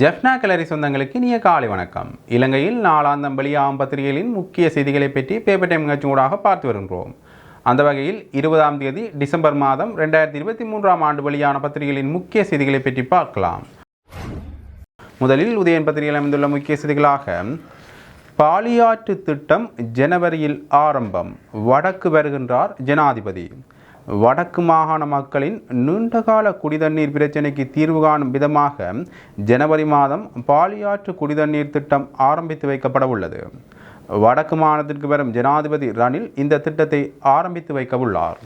ஜெஃப்னா கலரி சொந்தங்களுக்கு இனிய காலை வணக்கம். இலங்கையில் நாளாந்தம் வெளியாகும் பத்திரிகைகளின் முக்கிய செய்திகளை பற்றி பேப்பர் டைம் நிகழ்ச்சி ஊடாக பார்த்து வருகின்றோம். அந்த வகையில் இருபதாம் தேதி டிசம்பர் மாதம் ரெண்டாயிரத்தி இருபத்தி மூன்றாம் ஆண்டு வெளியான பத்திரிகைகளின் முக்கிய செய்திகளை பற்றி பார்க்கலாம். முதலில் உதயன் பத்திரிகையில் அமைந்துள்ள முக்கிய செய்திகளாக பாலியாற்று திட்டம் ஜனவரியில் ஆரம்பம் வடக்கு வருகின்றார் ஜனாதிபதி. வடக்கு மாகாண மக்களின் நீண்டகால குடிதண்ணீர் பிரச்சினைக்கு தீர்வு காணும் விதமாக ஜனவரி மாதம் பாலியாற்று குடிதண்ணீர் திட்டம் ஆரம்பித்து வைக்கப்பட உள்ளது. வடக்கு மாகாணத்திற்கு வரும் ஜனாதிபதி ரணில் இந்த திட்டத்தை ஆரம்பித்து வைக்க உள்ளார்.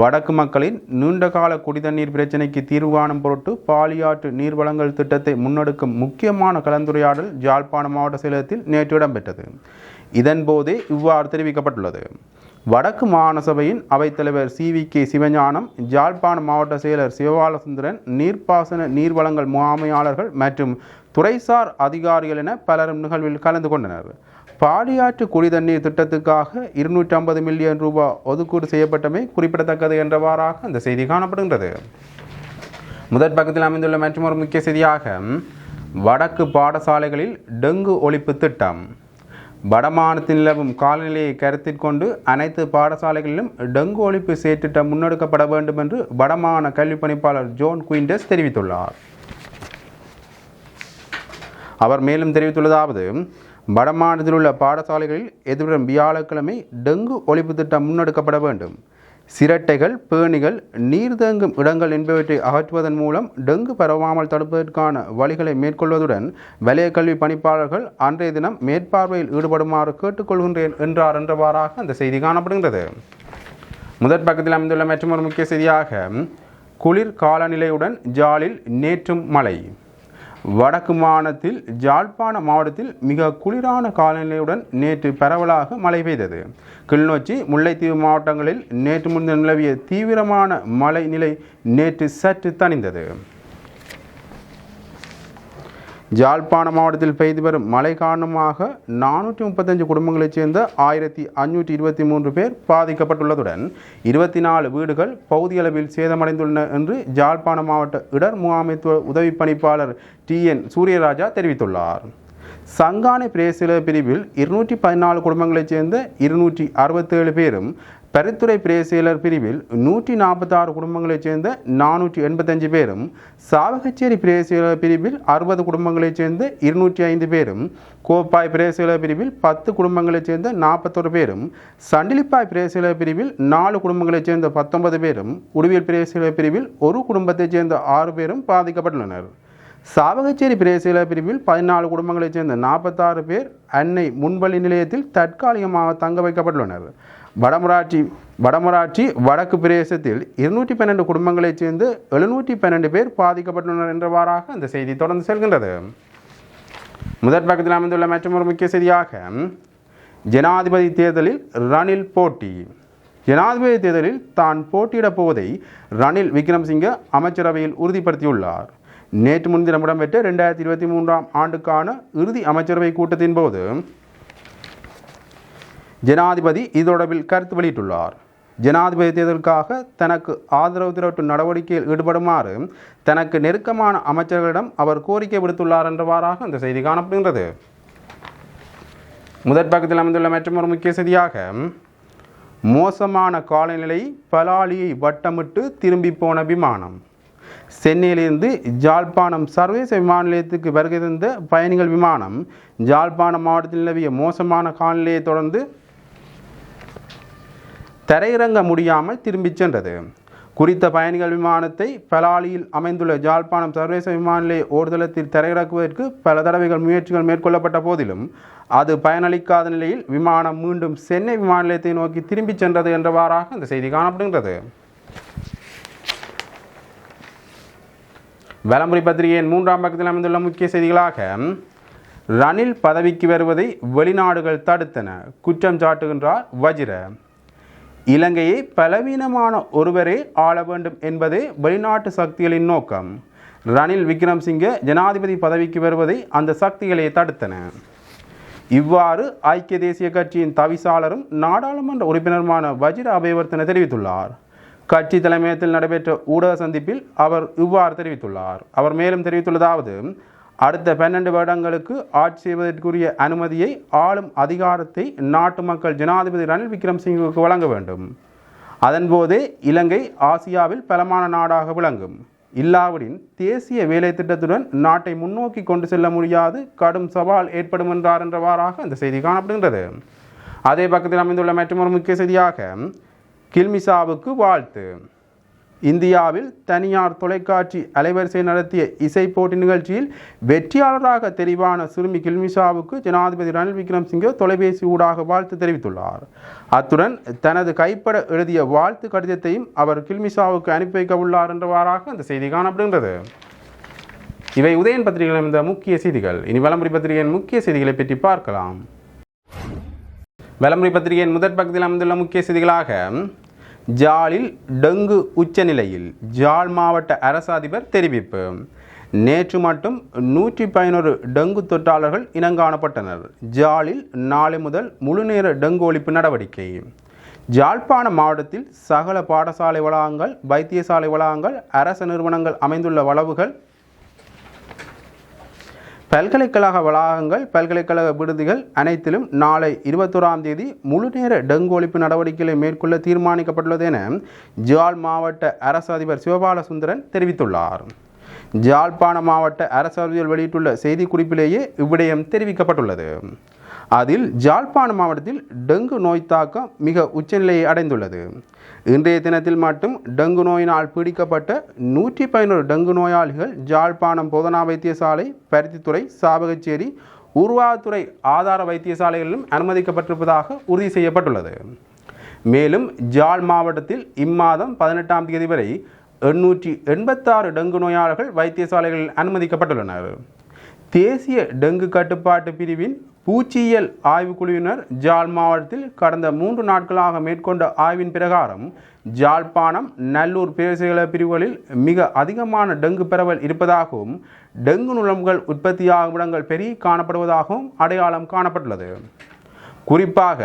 வடக்கு மக்களின் நீண்டகால குடிதண்ணீர் பிரச்சினைக்கு தீர்வு காணும் பொருட்டு பாலியாற்று நீர்வளங்கள் திட்டத்தை முன்னெடுக்கும் முக்கியமான கலந்துரையாடல் யாழ்ப்பாண மாவட்ட செயலகத்தில் நேற்று இடம்பெற்றது. இதன்போதே இவ்வாறு தெரிவிக்கப்பட்டுள்ளது. வடக்கு மாகாண சபையின் அவைத்தலைவர் C V K Sivagnanam Yazhpana மாவட்ட செயலர் சிவபாலசுந்தரன் நீர்ப்பாசன நீர்வளங்கள் முகாமையாளர்கள் மற்றும் துறைசார் அதிகாரிகள் என பலரும் நிகழ்வில் கலந்து கொண்டனர். பாலியாற்று குடிதண்ணீர் திட்டத்துக்காக இருநூற்றி ஐம்பது மில்லியன் ரூபாய் ஒதுக்கீடு செய்யப்பட்டமை குறிப்பிடத்தக்கது என்றவாறாக அந்த செய்தி காணப்படுகின்றது. முதற் பக்கத்தில் அமைந்துள்ள மற்றொரு முக்கிய செய்தியாக வடக்கு பாடசாலைகளில் டெங்கு ஒழிப்பு திட்டம். வடமாநிலத்தில் நிலவும் காலநிலையை கருத்தில் கொண்டு அனைத்து பாடசாலைகளிலும் டெங்கு ஒழிப்பு செயற்றிட்டம் முன்னெடுக்கப்பட வேண்டும் என்று வடமாகாண கல்வி பணிப்பாளர் ஜோன் குயின்டஸ் தெரிவித்துள்ளார். அவர் மேலும் தெரிவித்துள்ளதாவது வடமாநிலத்தில் உள்ள பாடசாலைகளில் எதிர்வரும் வியாழக்கிழமை டெங்கு ஒழிப்பு திட்டம் முன்னெடுக்கப்பட வேண்டும். சிரட்டைகள் பேணிகள் நீர் தேங்கும் இடங்கள் என்பவற்றை அகற்றுவதன் மூலம் டெங்கு பரவாமல் தடுப்பதற்கான வழிகளை மேற்கொள்வதுடன் வலய கல்வி பணிப்பாளர்கள் அன்றைய தினம் மேற்பார்வையில் ஈடுபடுமாறு கேட்டுக்கொள்கின்றேன் என்றார் என்றவாறாக அந்த செய்தி காணப்படுகின்றது. முதற் பக்கத்தில் அமைந்துள்ள மற்றொரு முக்கிய செய்தியாக குளிர் காலநிலையுடன் ஜாலில் நேற்றும் மழை. வடக்கு மாநிலத்தில் ஜாழ்ப்பாண மாவட்டத்தில் மிக குளிரான காலநிலையுடன் நேற்று பரவலாக மழை பெய்தது. கிளிநொச்சி முல்லைத்தீவு மாவட்டங்களில் நேற்று முன்தினம் நிலவிய தீவிரமான மழை நிலை நேற்று சற்று தணிந்தது. ஜாழ்ப்பாண மாவட்டத்தில் பெய்து வரும் மழை காரணமாக நானூற்றி முப்பத்தஞ்சு குடும்பங்களைச் சேர்ந்த ஆயிரத்தி அஞ்சூற்றி இருபத்தி மூன்று பேர் பாதிக்கப்பட்டுள்ளதுடன் இருபத்தி நாலு வீடுகள் பகுதியளவில் சேதமடைந்துள்ளன என்று ஜாழ்ப்பாண மாவட்ட இடர் முகாமைத்துவ உதவி பணிப்பாளர் டி என் சூரியராஜா தெரிவித்துள்ளார். சங்கானை பிரேசில பிரிவில் இருநூற்றி பதினாலு குடும்பங்களைச் சேர்ந்த இருநூற்றி அறுபத்தேழு பேரும் பரித்துறை பிரேசியலர் பிரிவில் நூற்றி நாற்பத்தாறு குடும்பங்களைச் சேர்ந்த நானூற்றி எண்பத்தஞ்சு பேரும் சாவகச்சேரி பிரேசியலர் பிரிவில் அறுபது குடும்பங்களைச் சேர்ந்த இருநூற்றி ஐந்து பேரும் கோப்பாய் பிரேசியலர் பிரிவில் பத்து குடும்பங்களைச் சேர்ந்த நாற்பத்தொரு பேரும் சண்டிலிப்பாய் பிரேசியலர் பிரிவில் நாலு குடும்பங்களைச் சேர்ந்த பத்தொன்பது பேரும் உடுவியல் பிரேசியலர் பிரிவில் ஒரு குடும்பத்தைச் சேர்ந்த ஆறு பேரும் பாதிக்கப்பட்டுள்ளனர். சாவகச்சேரி பிரேசில பிரிவில் பதினாலு குடும்பங்களைச் சேர்ந்த நாற்பத்தாறு பேர் அன்னை முன்பள்ளி நிலையத்தில் தற்காலிகமாக தங்க வைக்கப்பட்டுள்ளனர். வடமராட்சி வடமராட்சி வடக்கு பிரதேசத்தில் இருநூற்றி பன்னெண்டு குடும்பங்களைச் சேர்ந்து எழுநூற்றி பன்னெண்டு பேர் பாதிக்கப்பட்டுள்ளனர் என்றவாறாக அந்த செய்தி தொடர்ந்து செல்கின்றது. முதற் பக்கத்தில் அமைந்துள்ள மற்றொரு முக்கிய செய்தியாக ஜனாதிபதி தேர்தலில் ரணில் போட்டி. ஜனாதிபதி தேர்தலில் தான் போட்டியிடப் போவதை ரணில் விக்ரம்சிங்க அமைச்சரவையில் உறுதிப்படுத்தியுள்ளார். நேற்று முன்தினம் இடம்பெற்ற ரெண்டாயிரத்தி இருபத்தி மூன்றாம் ஆண்டுக்கான இறுதி அமைச்சரவை கூட்டத்தின் போது ஜனாதிபதி இது தொடர்பில் கருத்து வெளியிட்டுள்ளார். ஜனாதிபதி தேர்தலுக்காக தனக்கு ஆதரவு திரட்டும் நடவடிக்கையில் ஈடுபடுமாறு தனக்கு நெருக்கமான அமைச்சர்களிடம் அவர் கோரிக்கை விடுத்துள்ளார் என்றவாறாக இந்த செய்தி காணப்படுகின்றது. முதற் பக்கத்தில் அமைந்துள்ள மற்றொரு முக்கிய செய்தியாக மோசமான காலநிலை பலாலியை வட்டமிட்டு திரும்பி போன விமானம். சென்னையிலிருந்து ஜாழ்ப்பாணம் சர்வதேச விமான நிலையத்துக்கு வருகை தந்த பயணிகள் விமானம் ஜாழ்ப்பாணம் மாவட்டத்தில் நிலவிய மோசமான காலநிலையை தொடர்ந்து தரையிறங்க முடியாமல் திரும்பிச் சென்றது. குறித்த பயணிகள் விமானத்தை பலாலியில் அமைந்துள்ள ஜாழ்ப்பாணம் சர்வதேச விமான நிலைய ஓர்தளத்தில் தரையிறக்குவதற்கு பல தடவைகள் முயற்சிகள் மேற்கொள்ளப்பட்ட போதிலும் அது பயனளிக்காத நிலையில் விமானம் மீண்டும் சென்னை விமான நிலையத்தை நோக்கி திரும்பிச் சென்றது என்றவாறாக அந்த செய்தி காணப்படுகின்றது. வலம்புரி பத்திரிகையின் மூன்றாம் பக்கத்தில் அமைந்துள்ள முக்கிய செய்திகளாக ரணில் பதவிக்கு வருவதை வெளிநாடுகள் தடுத்தன குற்றம் சாட்டுகின்றார் வஜிர. இலங்கையை பலவீனமான ஒருவரே ஆள வேண்டும் என்பதே வெளிநாட்டு சக்திகளின் நோக்கம். ரணில் விக்ரம்சிங்க ஜனாதிபதி பதவிக்கு வருவதை அந்த சக்திகளே தடுத்தன. இவ்வாறு ஐக்கிய தேசிய கட்சியின் தவிசாளரும் நாடாளுமன்ற உறுப்பினருமான வஜிர அபயவர்த்தன தெரிவித்துள்ளார். கட்சி தலைமையகத்தில் நடைபெற்ற ஊடக சந்திப்பில் அவர் இவ்வாறு தெரிவித்துள்ளார். அவர் மேலும் தெரிவித்துள்ளதாவது அடுத்த பன்னெண்டு வருடங்களுக்கு ஆட்சி செய்வதற்குரிய அனுமதியை ஆளும் அதிகாரத்தை நாட்டு மக்கள் ஜனாதிபதி ரணில் விக்ரம்சிங்குக்கு வழங்க வேண்டும். அதன்போதே இலங்கை ஆசியாவில் பலமான நாடாக விளங்கும். இல்லாவிடின் தேசிய வேலை திட்டத்துடன் நாட்டை முன்னோக்கி கொண்டு செல்ல முடியாது கடும் சவால் ஏற்படும் என்றார் என்றவாறாக இந்த செய்தி காணப்படுகின்றது. அதே பக்கத்தில் அமைந்துள்ள மற்றொரு முக்கிய செய்தியாக கில்மிசாவுக்கு வாழ்த்து. இந்தியாவில் தனியார் தொலைக்காட்சி அலைவரிசை நடத்திய இசை போட்டி நிகழ்ச்சியில் வெற்றியாளராக தெரிவான சிறுமி கில்மிஷாவுக்கு ஜனாதிபதி ரணில் விக்ரம்சிங்கே தொலைபேசி ஊடாக வாழ்த்து தெரிவித்துள்ளார். அத்துடன் தனது கைப்பட எழுதிய வாழ்த்து கடிதத்தையும் அவர் கில்மிஷாவுக்கு அனுப்பி வைக்க உள்ளார் என்றவாறாக அந்த செய்தி காணப்படுகின்றது. இவை உதயன் பத்திரிகையில் இந்த முக்கிய செய்திகள். இனி வலமுறை பத்திரிகையின் முக்கிய செய்திகளை பற்றி பார்க்கலாம். வலமுறை பத்திரிகையின் முதற் பகுதியில் அமைந்துள்ள முக்கிய செய்திகளாக ஜாலில் டெங்கு உச்சநிலையில். ஜாழ் மாவட்ட அரசு அதிபர் தெரிவிப்பு. நேற்று மட்டும் நூற்றி பதினோரு டெங்கு தொற்றாளர்கள் இனங்காணப்பட்டனர். ஜாலில் நாளை முதல் முழுநேர டெங்கு ஒழிப்பு நடவடிக்கை. ஜாழ்ப்பாண மாவட்டத்தில் சகல பாடசாலை வளாகங்கள் வைத்தியசாலை வளாகங்கள் அரச நிறுவனங்கள் அமைந்துள்ள வளவுகள் பல்கலைக்கழக வளாகங்கள் பல்கலைக்கழக விடுதிகள் அனைத்திலும் நாளை இருபத்தோராம் தேதி முழுநேர டெங்கு ஒழிப்பு நடவடிக்கைகளை மேற்கொள்ள தீர்மானிக்கப்பட்டுள்ளது என ஜால் மாவட்ட அரசு அதிபர் சிவபாலசுந்தரன் தெரிவித்துள்ளார். ஜாழ்ப்பாண மாவட்ட அரசு அறிவியல் வெளியிட்டுள்ள செய்திக்குறிப்பிலேயே இவ்விடயம் தெரிவிக்கப்பட்டுள்ளது. அதில் ஜாழ்ப்பாண மாவட்டத்தில் டெங்கு நோய் தாக்கம் மிக உச்சநிலையை அடைந்துள்ளது. இன்றைய தினத்தில் மட்டும் டெங்கு நோயினால் பீடிக்கப்பட்ட நூற்றி பதினோரு டெங்கு நோயாளிகள் ஜாழ்ப்பாணம் போதனா வைத்தியசாலை பருத்தித்துறை சாபகச்சேரி உருவாத்துறை ஆதார வைத்தியசாலைகளிலும் அனுமதிக்கப்பட்டிருப்பதாக உறுதி செய்யப்பட்டுள்ளது. மேலும் ஜாழ் மாவட்டத்தில் இம்மாதம் பதினெட்டாம் தேதி வரை எண்ணூற்றி எண்பத்தாறு டெங்கு நோயாளர்கள் வைத்தியசாலைகளில் அனுமதிக்கப்பட்டுள்ளனர். தேசிய டெங்கு கட்டுப்பாட்டு பிரிவின் பூச்சியியல் ஆய்வுக்குழுவினர் ஜாழ் மாவட்டத்தில் கடந்த மூன்று நாட்களாக மேற்கொண்ட ஆய்வின் பிரகாரம் ஜாழ்ப்பாணம் நல்லூர் பிரதேச பிரிவுகளில் மிக அதிகமான டெங்கு பரவல் இருப்பதாகவும் டெங்கு நுழம்புகள் உற்பத்தியாகும் இடங்கள் பெருகி காணப்படுவதாகவும் அடையாளம் காணப்பட்டுள்ளது. குறிப்பாக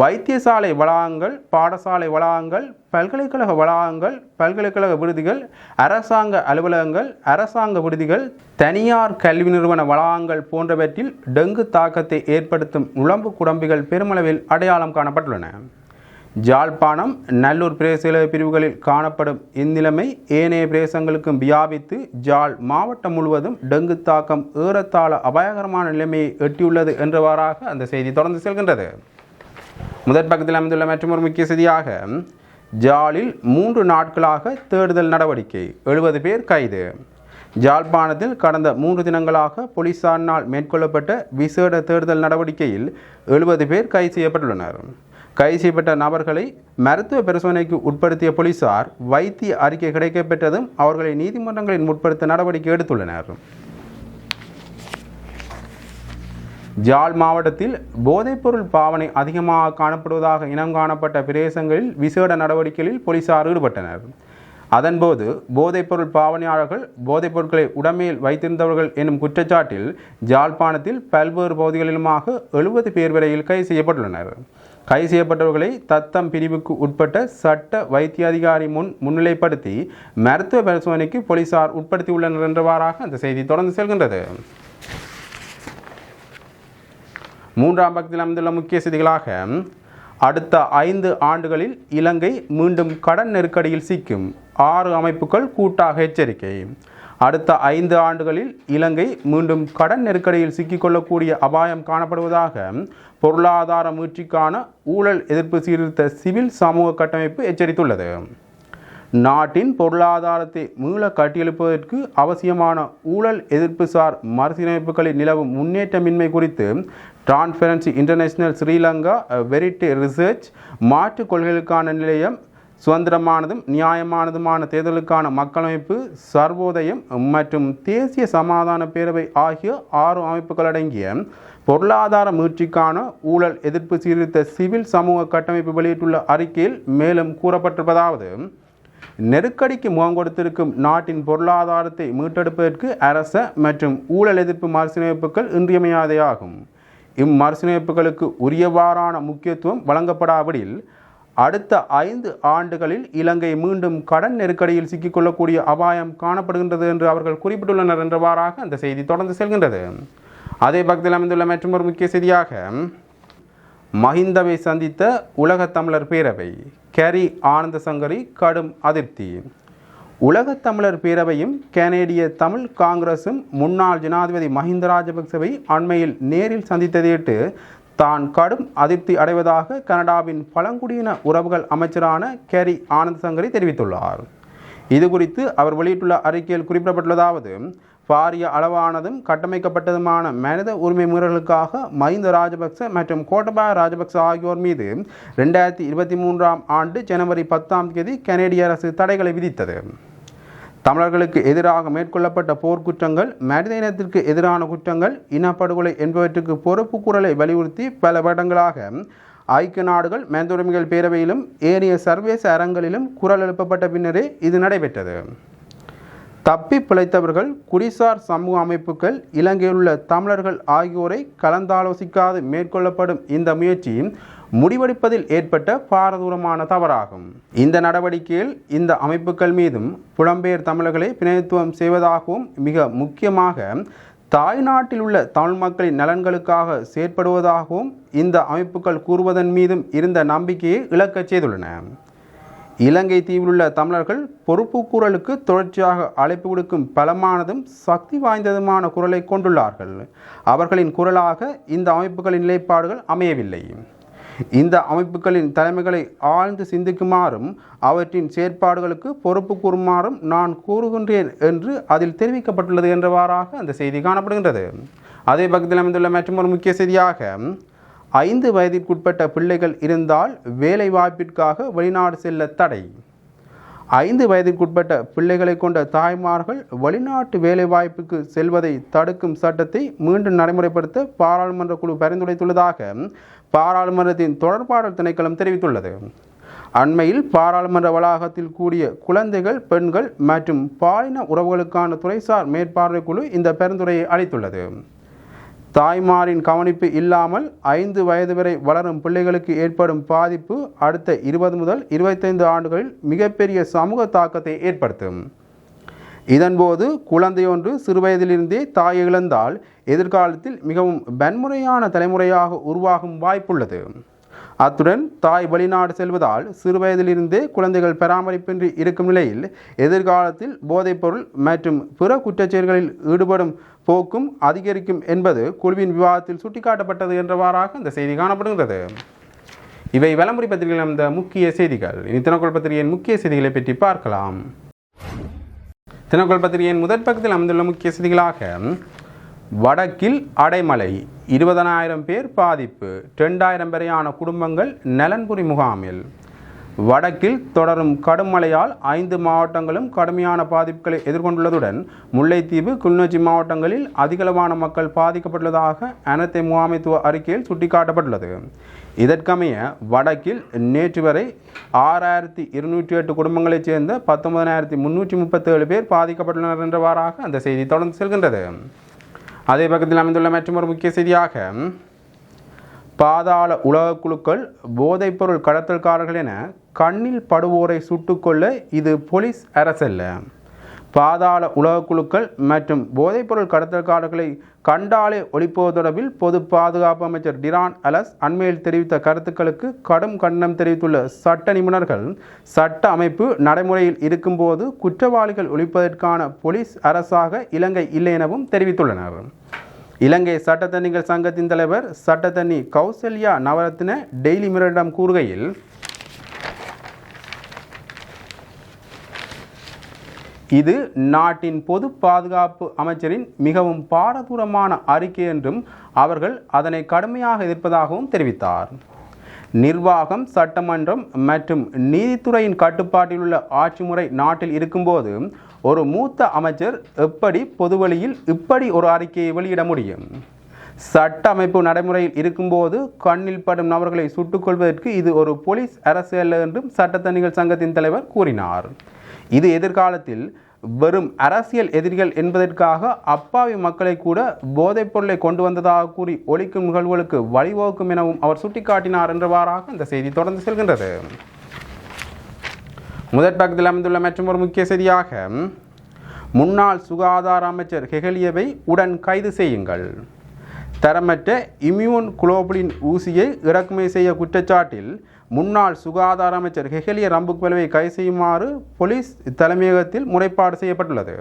வைத்தியசாலை வளாகங்கள் பாடசாலை வளாகங்கள் பல்கலைக்கழக வளாகங்கள் பல்கலைக்கழக விடுதிகள் அரசாங்க அலுவலகங்கள் அரசாங்க விடுதிகள் தனியார் கல்வி நிறுவன வளாகங்கள் போன்றவற்றில் டெங்கு தாக்கத்தை ஏற்படுத்தும் உழம்பு குடம்பிகள் பெருமளவில் அடையாளம் காணப்பட்டுள்ளன. ஜாழ்ப்பாணம் நல்லூர் பிரதேச பிரிவுகளில் காணப்படும் இந்நிலைமை ஏனைய பிரதேசங்களுக்கும் வியாபித்து ஜாழ் மாவட்டம் முழுவதும் டெங்கு தாக்கம் ஏறத்தாழ அபாயகரமான நிலைமையை எட்டியுள்ளது என்றவாறாக அந்த செய்தி தொடர்ந்து செல்கின்றது. முதற் பக்கத்தில் அமைந்துள்ள மற்றொரு முக்கிய செய்தியாக ஜாலில் மூன்று நாட்களாக தேடுதல் நடவடிக்கை எழுபது பேர் கைது. ஜாழ்ப்பாணத்தில் கடந்த மூன்று தினங்களாக போலீசாரினால் மேற்கொள்ளப்பட்ட விசேட தேடுதல் நடவடிக்கையில் எழுபது பேர் கைது செய்யப்பட்டுள்ளனர். கைது செய்யப்பட்ட நபர்களை மருத்துவ பரிசோதனைக்கு உட்படுத்திய போலீசார் வைத்திய அறிக்கை கிடைக்கப்பெற்றதும் அவர்களை நீதிமன்றங்களில் முற்படுத்த நடவடிக்கை எடுத்துள்ளனர். ஜாழ் மாவட்டத்தில் போதைப்பொருள் பாவனை அதிகமாக காணப்படுவதாக இனம் காணப்பட்ட பிரதேசங்களில் விசேட நடவடிக்கைகளில் போலீசார் ஈடுபட்டனர். அதன்போது போதைப்பொருள் பாவனையாளர்கள் போதைப் பொருட்களை உடமையில் வைத்திருந்தவர்கள் எனும் குற்றச்சாட்டில் ஜாழ்ப்பாணத்தில் பல்வேறு பகுதிகளிலுமாக எழுபது பேர் வரையில் கைது செய்யப்பட்டுள்ளனர். கைது செய்யப்பட்டவர்களை தத்தம் பிரிவுக்கு உட்பட்ட சட்ட வைத்திய அதிகாரி முன் முன்னிலைப்படுத்தி மருத்துவ பரிசோதனைக்கு போலீசார் உட்படுத்தியுள்ளனர் என்றவாறாக அந்த செய்தி தொடர்ந்து செல்கின்றது. மூன்றாம் பக்கத்தில் அமைந்துள்ள முக்கிய செய்திகளாக அடுத்த ஐந்து ஆண்டுகளில் இலங்கை மீண்டும் கடன் நெருக்கடியில் சிக்கும் ஆறு அமைப்புகள் கூட்டாக எச்சரிக்கை. அடுத்த ஐந்து ஆண்டுகளில் இலங்கை மீண்டும் கடன் நெருக்கடியில் சிக்கிக்கொள்ளக்கூடிய அபாயம் காணப்படுவதாக பொருளாதார மீட்சிக்கான ஊழல் எதிர்ப்பு சீர்திருத்த சிவில் சமூக கட்டமைப்பு எச்சரித்துள்ளது. நாட்டின் பொருளாதாரத்தை மீள கட்டியெழுப்பதற்கு அவசியமான ஊழல் எதிர்ப்பு சார் மறுசீரமைப்புகளில் நிலவும் முன்னேற்றமின்மை குறித்து transparency international Sri Lanka verity research மாற்றுக் கொள்கைகளுக்கான நிலையம் சுதந்திரமானதும் நியாயமானதுமான தேர்தலுக்கான மக்களமைப்பு சர்வோதயம் மற்றும் தேசிய சமாதான பேரவை ஆகிய ஆறு அமைப்புகள் அடங்கிய பொருளாதார முயற்சிக்கான ஊழல் எதிர்ப்பு சீர்திருத்த சிவில் சமூக கட்டமைப்பு வெளியிட்டுள்ள அறிக்கையில் மேலும் கூறப்பட்டிருப்பதாவது நெருக்கடிக்கு முகம் கொடுத்திருக்கும் நாட்டின் பொருளாதாரத்தை மீட்டெடுப்பதற்கு அரச மற்றும் ஊழல் எதிர்ப்பு மறுசீரமைப்புகள் இன்றியமையாதையாகும். இம்மறுசீரமைப்புகளுக்கு உரியவாறான முக்கியத்துவம் வழங்கப்படாவிடில் அடுத்த ஐந்து ஆண்டுகளில் இலங்கை மீண்டும் கடன் நெருக்கடியில் சிக்கிக்கொள்ளக்கூடிய அபாயம் காணப்படுகின்றது என்று அவர்கள் குறிப்பிட்டுள்ளனர் என்றவாறாக அந்த செய்தி தொடர்ந்து செல்கின்றது. அதே பக்கத்தில் அமைந்துள்ள மற்றொரு முக்கிய செய்தியாக மஹிந்தவை சந்தித்த உலகத் தமிழர் பேரவை கேரி ஆனந்த சங்கரி கடும் அதிருப்தி. உலகத் தமிழர் பேரவையும் கனேடிய தமிழ் காங்கிரசும் முன்னாள் ஜனாதிபதி மஹிந்த ராஜபக்சவை அண்மையில் நேரில் சந்தித்ததையிட்டு தான் கடும் அதிருப்தி அடைவதாக கனடாவின் பழங்குடியின உறவுகள் அமைச்சரான கேரி ஆனந்த் சங்கரி தெரிவித்துள்ளார். இது குறித்து அவர் வெளியிட்டுள்ள அறிக்கையில் குறிப்பிடப்பட்டுள்ளதாவது பாரிய அளவானதும் கட்டமைக்கப்பட்டதுமான மனித உரிமை மீறல்களுக்காக மஹிந்த ராஜபக்ச மற்றும் கோட்டபாய ராஜபக்ச ஆகியோர் மீது ரெண்டாயிரத்தி இருபத்தி மூன்றாம் ஆண்டு ஜனவரி பத்தாம் தேதி கனேடிய அரசு தடைகளை விதித்தது. தமிழர்களுக்கு எதிராக மேற்கொள்ளப்பட்ட போர்க்குற்றங்கள் மனித இனத்திற்கு எதிரான குற்றங்கள் இனப்படுகொலை என்பவற்றுக்கு பொறுப்பு குரலை வலியுறுத்தி பல வருடங்களாக ஐக்கிய நாடுகள் மனித உரிமைகள் பேரவையிலும் ஏனைய சர்வதேச அரங்களிலும் குரல் எழுப்பப்பட்ட பின்னரே இது நடைபெற்றது. தப்பி பிழைத்தவர்கள் குடிசார் சமூக அமைப்புகள் இலங்கையில் உள்ள தமிழர்கள் ஆகியோரை கலந்தாலோசிக்காது மேற்கொள்ளப்படும் இந்த முயற்சி முடிவெடுப்பதில் ஏற்பட்ட பாரதூரமான தவறாகும். இந்த நடவடிக்கையில் இந்த அமைப்புகள் மீதும் புலம்பெயர் தமிழர்களை பிணைத்துவம் செய்வதாகவும் மிக முக்கியமாக தாய்நாட்டில் உள்ள தமிழ் மக்களின் நலன்களுக்காக செயற்படுவதாகவும் இந்த அமைப்புகள் கூறுவதன் மீதும் இருந்த நம்பிக்கையை இழக்கச் செய்துள்ளன. இலங்கை தீவில் உள்ள தமிழர்கள் பொறுப்பு குரலுக்கு தொடர்ச்சியாக அழைப்பு விடுக்கும் பலமானதும் சக்தி வாய்ந்ததுமான குரலை கொண்டுள்ளார்கள். அவர்களின் குரலாக இந்த அமைப்புகளின் நிலைப்பாடுகள் அமையவில்லை. இந்த அமைப்புகளின் தலைமைகளை ஆழ்ந்து சிந்திக்குமாறும் அவற்றின் செயற்பாடுகளுக்கு பொறுப்பு கூறுமாறும் நான் கூறுகின்றேன் என்று அதில் தெரிவிக்கப்பட்டுள்ளது என்றவாறாக அந்த செய்தி காணப்படுகின்றது. அதே பக்கத்தில் அமைந்துள்ள மற்றொரு முக்கிய செய்தியாக ஐந்து வயதிற்குட்பட்ட பிள்ளைகள் இருந்தால் வேலை வாய்ப்பிற்காக வெளிநாடு செல்ல தடை. ஐந்து வயதிற்குட்பட்ட பிள்ளைகளை கொண்ட தாய்மார்கள் வெளிநாட்டு வேலைவாய்ப்புக்கு செல்வதை தடுக்கும் சட்டத்தை மீண்டும் நடைமுறைப்படுத்த பாராளுமன்ற குழு பரிந்துரைத்துள்ளதாக பாராளுமன்றத்தின் தொடர்பாடல் திணைக்களம் தெரிவித்துள்ளது. அண்மையில் பாராளுமன்ற வளாகத்தில் கூடிய குழந்தைகள் பெண்கள் மற்றும் பாலின உறவுகளுக்கான துறைசார் மேற்பார்வை குழு இந்த பரிந்துரையை அளித்துள்ளது. தாய்மாரின் கவனிப்பு இல்லாமல் ஐந்து வயது வரை வளரும் பிள்ளைகளுக்கு ஏற்படும் பாதிப்பு அடுத்த இருபது முதல் இருபத்தைந்து ஆண்டுகளில் மிகப்பெரிய சமூக தாக்கத்தை ஏற்படுத்தும். இதன்போது குழந்தையொன்று சிறுவயதிலிருந்தே தாயை இழந்தால் எதிர்காலத்தில் மிகவும் வன்முறையான தலைமுறையாக உருவாகும் வாய்ப்புள்ளது. அத்துடன் தாய் வெளிநாடு செல்வதால் சிறுவயதிலிருந்தே குழந்தைகள் பராமரிப்பின்றி இருக்கும் நிலையில் எதிர்காலத்தில் போதைப்பொருள் மற்றும் பிற குற்றச்செயல்களில் ஈடுபடும் போக்கும் அதிகரிக்கும் என்பது குழுவின் விவாதத்தில் சுட்டிக்காட்டப்பட்டது என்றவாறாக இந்த செய்தி காணப்படுகிறது இவை வலமுறை பத்திரிகையில் அந்த முக்கிய செய்திகள். இனி தினக்குள் பத்திரிகையின் முக்கிய செய்திகளை பற்றி பார்க்கலாம். தினக்குள் பத்திரிகையின் முதற் பக்கத்தில் அமைந்துள்ள முக்கிய செய்திகளாக வடக்கில் அடைமலை இருபதனாயிரம் பேர் பாதிப்பு ரெண்டாயிரம் வரையான குடும்பங்கள் நலன்புரி முகாமில். வடக்கில் தொடரும் கடும் மழையால் ஐந்து மாவட்டங்களும் கடுமையான பாதிப்புகளை எதிர்கொண்டுள்ளதுடன் முல்லைத்தீவு கிளிநொச்சி மாவட்டங்களில் அதிகளவான மக்கள் பாதிக்கப்பட்டுள்ளதாக அனைத்து முகாமைத்துவ அறிக்கையில் சுட்டிக்காட்டப்பட்டுள்ளது. இதற்கமைய வடக்கில் நேற்று வரை ஆறாயிரத்தி இருநூற்றி எட்டு குடும்பங்களைச் சேர்ந்த பத்தொன்பதாயிரத்தி முன்னூற்றி முப்பத்தேழு பேர் பாதிக்கப்பட்டுள்ளனர் என்றவாறாக அந்த செய்தி தொடர்ந்து செல்கின்றது. அதே பக்கத்தில் அமைந்துள்ள மற்றொரு முக்கிய செய்தியாக பாதாள உலக குழுக்கள் போதைப்பொருள் கடத்தல்காரர்கள் என கண்ணில் படுவோரை சுட்டுக்கொள்ள இது போலீஸ் அரசல்ல. பாதாள உலக குழுக்கள் மற்றும் போதைப்பொருள் கடத்தல்காரர்களை கண்டாலே ஒழிப்பது தொடர்பில் பொது பாதுகாப்பு அமைச்சர் டிரான் அலஸ் அண்மையில் தெரிவித்த கருத்துக்களுக்கு கடும் கண்டனம் தெரிவித்துள்ள சட்ட நிபுணர்கள் சட்ட அமைப்பு நடைமுறையில் இருக்கும்போது குற்றவாளிகள் ஒழிப்பதற்கான போலீஸ் அரசாக இலங்கை இல்லை எனவும் தெரிவித்துள்ளனர். இலங்கை சட்டத்தணிகள் சங்கத்தின் தலைவர் சட்டத்தண்ணி கௌசல்யா நவரத்ன டெய்லி மிரரிடம் கூறுகையில் இது நாட்டின் பொது பாதுகாப்பு அமைச்சரின் மிகவும் பாரதூரமான அறிக்கை என்றும் அவர்கள் அதனை கடுமையாக எதிர்ப்பதாகவும் தெரிவித்தார். நிர்வாகம் சட்டமன்றம் மற்றும் நீதித்துறையின் கட்டுப்பாட்டில் உள்ள ஆட்சி முறை நாட்டில் இருக்கும்போது ஒரு மூத்த அமைச்சர் எப்படி பொதுவெளியில் இப்படி ஒரு அறிக்கையை வெளியிட முடியும்? சட்ட அமைப்பு நடைமுறையில் இருக்கும்போது கண்ணில் படும் நபர்களை சுட்டுக்கொள்வதற்கு இது ஒரு போலீஸ் அரசு அல்ல என்றும் சட்டத்தணிகள் சங்கத்தின் தலைவர் கூறினார். இது எதிர்காலத்தில் வெறும் அரசியல் எதிரிகள் என்பதற்காக அப்பாவி மக்களை கூட போதைப் பொருளை கொண்டு வந்ததாக கூறி ஒழிக்கும் நிகழ்வுகளுக்கு வழிவகுக்கும் எனவும் அவர் சுட்டிக்காட்டினார் என்றவாறாக இந்த செய்தி தொடர்ந்து செல்கின்றது. முதற் பக்கத்தில் அமைந்துள்ள மற்றும் ஒரு முக்கிய செய்தியாக முன்னாள் சுகாதார அமைச்சர் ஹெகலியவை உடன் கைது செய்யுங்கள். தரமற்ற இம்யூன் குளோபலின் ஊசியை இறக்குமதி செய்ய குற்றச்சாட்டில் முன்னாள் சுகாதார அமைச்சர் ஹெஹலிய ரம்புக்வெலவை கைது செய்யுமாறு போலீஸ் தலைமையகத்தில் முறைப்பாடு செய்யப்பட்டுள்ளது.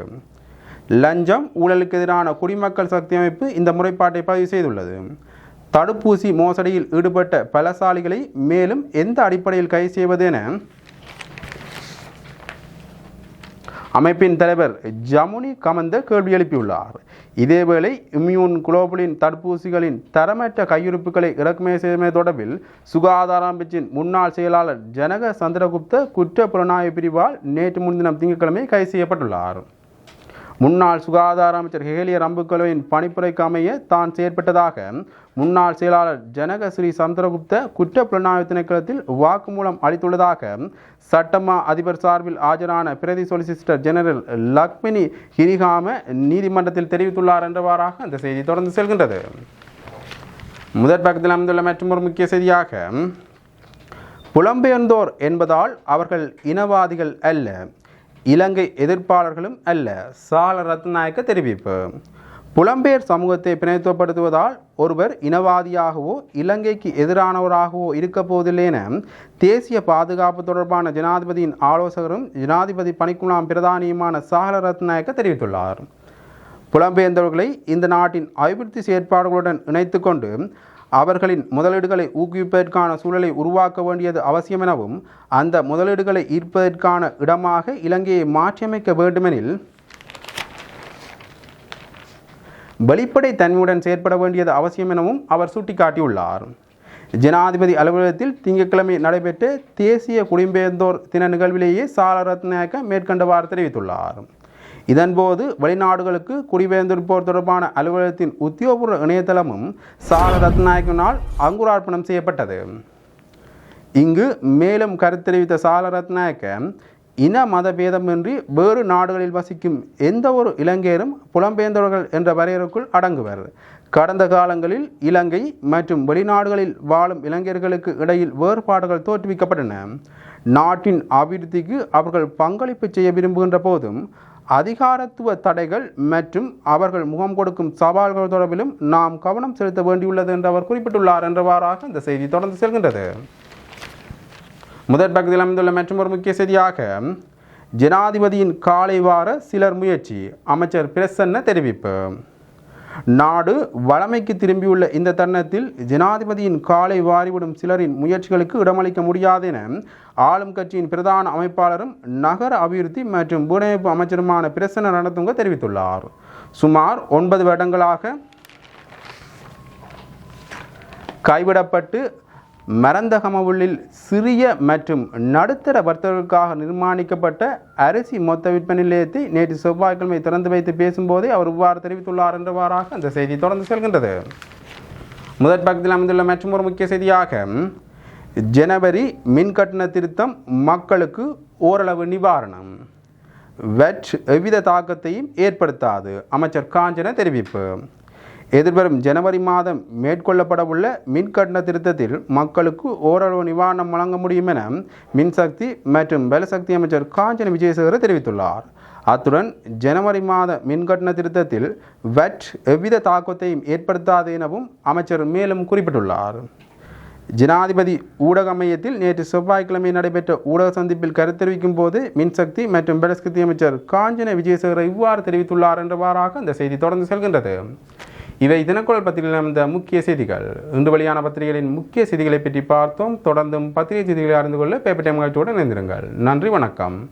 லஞ்சம் ஊழலுக்கு எதிரான குடிமக்கள் சக்தி அமைப்பு இந்த முறைப்பாட்டை பதிவு செய்துள்ளது. தடுப்பூசி மோசடியில் ஈடுபட்ட பலசாலிகளை மேலும் எந்த அடிப்படையில் கைது செய்வது என அமைப்பின் தலைவர் ஜமுனி கமந்த கேள்வி எழுப்பியுள்ளார். இதேவேளை இம்யூன் குளோபலின் தடுப்பூசிகளின் தரமற்ற கையிருப்புகளை இறக்குமதி செய்தமை தொடர்பில் சுகாதார அமைச்சின் முன்னாள் செயலாளர் ஜனக சந்திரகுப்த குற்ற புலனாய்வு பிரிவால் நேற்று முன்தினம் திங்கட்கிழமை கைது செய்யப்பட்டுள்ளார். முன்னாள் சுகாதார அமைச்சர் ஹேலிய ரம்புக்கலுவின் பணிப்புரைக்கு அமைய தான் செயற்பட்டதாக முன்னாள் செயலாளர் ஜனக ஸ்ரீ சந்திரகுப்த குற்ற புலனாய்வு திணைக்களத்தில் வாக்குமூலம் அளித்துள்ளதாக சட்டமா அதிபர் சார்பில் ஆஜரான பிரதி சொலிசிஸ்டர் ஜெனரல் லக்மினி ஹிரிகாம நீதிமன்றத்தில் தெரிவித்துள்ளார் என்றவாறாக அந்த செய்தி தொடர்ந்து செல்கின்றது. முதற் பக்கத்தில் அமைந்துள்ள மற்றொரு முக்கிய செய்தியாக புலம்பெயர்ந்தோர் என்பதால் அவர்கள் இனவாதிகள் அல்ல இலங்கை எதிர்ப்பாளர்களும் அல்ல சால ரத்நாயக்க தெரிவிப்பு. புலம்பெயர் சமூகத்தை பிணைத்துவப்படுத்துவதால் ஒருவர் இனவாதியாகவோ இலங்கைக்கு எதிரானவராகவோ இருக்க போவதில்லை என தேசிய பாதுகாப்பு தொடர்பான ஜனாதிபதியின் ஆலோசகரும் ஜனாதிபதி பணிக்குழாம் பிரதானியுமான சாகல ரத்நாயக்க தெரிவித்துள்ளார். புலம்பெயர்ந்தவர்களை இந்த நாட்டின் அபிவிருத்தி செயற்பாடுகளுடன் இணைத்து கொண்டு அவர்களின் முதலீடுகளை ஊக்குவிப்பதற்கான சூழலை உருவாக்க வேண்டியது அவசியம் எனவும் அந்த முதலீடுகளை ஈர்ப்பதற்கான இடமாக இலங்கையை மாற்றியமைக்க வேண்டுமெனில் வெளிப்படை தன்மையுடன் செயற்பட வேண்டியது அவசியம் எனவும் அவர் சுட்டிக்காட்டியுள்ளார். ஜனாதிபதி அலுவலகத்தில் திங்கட்கிழமை நடைபெற்ற தேசிய குடிபெயர்ந்தோர் தின நிகழ்விலேயே சால ரத்நாயக்க மேற்கண்டவாறு தெரிவித்துள்ளார். இதன்போது வெளிநாடுகளுக்கு குடிபெயர்ந்திருப்போர் தொடர்பான அலுவலகத்தின் உத்தியோகபூர்வ இணையதளமும் சால ரத்நாயக்கனால் அங்குரார்ப்பணம் செய்யப்பட்டது. இங்கு மேலும் கருத்து தெரிவித்த சால ரத்நாயக்க இன மதபேதமின்றி வேறு நாடுகளில் வசிக்கும் எந்த ஒரு இலங்கையரும் புலம்பெயர்ந்தவர்கள் என்ற வரையறுக்குள் அடங்குவர். கடந்த காலங்களில் இலங்கை மற்றும் வெளிநாடுகளில் வாழும் இளைஞர்களுக்கு இடையில் வேறுபாடுகள் தோற்றுவிக்கப்பட்டன. நாட்டின் அபிவிருத்திக்கு அவர்கள் பங்களிப்பு செய்ய விரும்புகின்ற போதும் அதிகாரத்துவ தடைகள் மற்றும் அவர்கள் முகம் கொடுக்கும் சவால்கள் தொடர்பிலும் நாம் கவனம் செலுத்த வேண்டியுள்ளது என்று அவர் குறிப்பிட்டுள்ளார் என்றவாறாக இந்த செய்தி தொடர்ந்து செல்கின்றது. முதற் பகுதியில் அமைந்துள்ள மற்றும் ஒரு முக்கிய செய்தியாக ஜனாதிபதியின் காலை வார சிலர் முயற்சி அமைச்சர் பிரசன்ன தெரிவிப்பு. நாடு வளமைக்கு திரும்பியுள்ள இந்த தருணத்தில் ஜனாதிபதியின் காலை வாரிவிடும் சிலரின் முயற்சிகளுக்கு இடமளிக்க முடியாது என ஆளும் கட்சியின் பிரதான அமைப்பாளரும் நகர அபிவிருத்தி மற்றும் புனமைப்பு அமைச்சருமான பிரசன்ன நடத்துங்க தெரிவித்துள்ளார். சுமார் ஒன்பது வருடங்களாக கைவிடப்பட்டு மரந்தகமவுள்ளில் சிறிய மற்றும் நடுத்தர வர்த்தகர்களுக்காக நிர்மாணிக்கப்பட்ட அரிசி மொத்த விற்பனை நிலையத்தை நேற்று செவ்வாய்க்கிழமை திறந்து வைத்து பேசும்போதே அவர் இவ்வாறு தெரிவித்துள்ளார் என்றவாறாக அந்த செய்தி தொடர்ந்து செல்கின்றது. முதற் பக்கத்தில் அமைந்துள்ள மற்றொரு முக்கிய செய்தியாக ஜனவரி மின் கட்டண திருத்தம் மக்களுக்கு ஓரளவு நிவாரணம். வெட் எவ்வித தாக்கத்தையும் ஏற்படுத்தாது அமைச்சர் காஞ்சன தெரிவிப்பு. எதிர்வரும் ஜனவரி மாதம் மேற்கொள்ளப்படவுள்ள மின் கட்டண திருத்தத்தில் மக்களுக்கு ஓரளவு நிவாரணம் வழங்க முடியும் என மின்சக்தி மற்றும் பலசக்தி அமைச்சர் காஞ்சன விஜயசேகர தெரிவித்துள்ளார். அத்துடன் ஜனவரி மாத மின்கட்டண திருத்தத்தில் வெட் எவ்வித தாக்கத்தையும் ஏற்படுத்தாது எனவும் அமைச்சர் மேலும் குறிப்பிட்டுள்ளார். ஜனாதிபதி ஊடக மையத்தில் நேற்று செவ்வாய்க்கிழமை நடைபெற்ற ஊடக சந்திப்பில் கருத்தெரிவிக்கும் போது மின்சக்தி மற்றும் பலசக்தி அமைச்சர் காஞ்சன விஜயசேகர இவ்வாறு தெரிவித்துள்ளார் என்றவாறாக இந்த செய்தி தொடர்ந்து செல்கின்றது. இவை தினக்குழல் பத்திரிகையில் அமைந்த முக்கிய செய்திகள். இன்று வெளியான பத்திரிகைகளின் முக்கிய செய்திகளை பற்றி பார்த்தோம். தொடர்ந்தும் பத்திரிகை செய்திகளை அறிந்து கொள்ள பேப்பர் டைம் காட்சியோடு இணைந்திருங்கள். நன்றி வணக்கம்.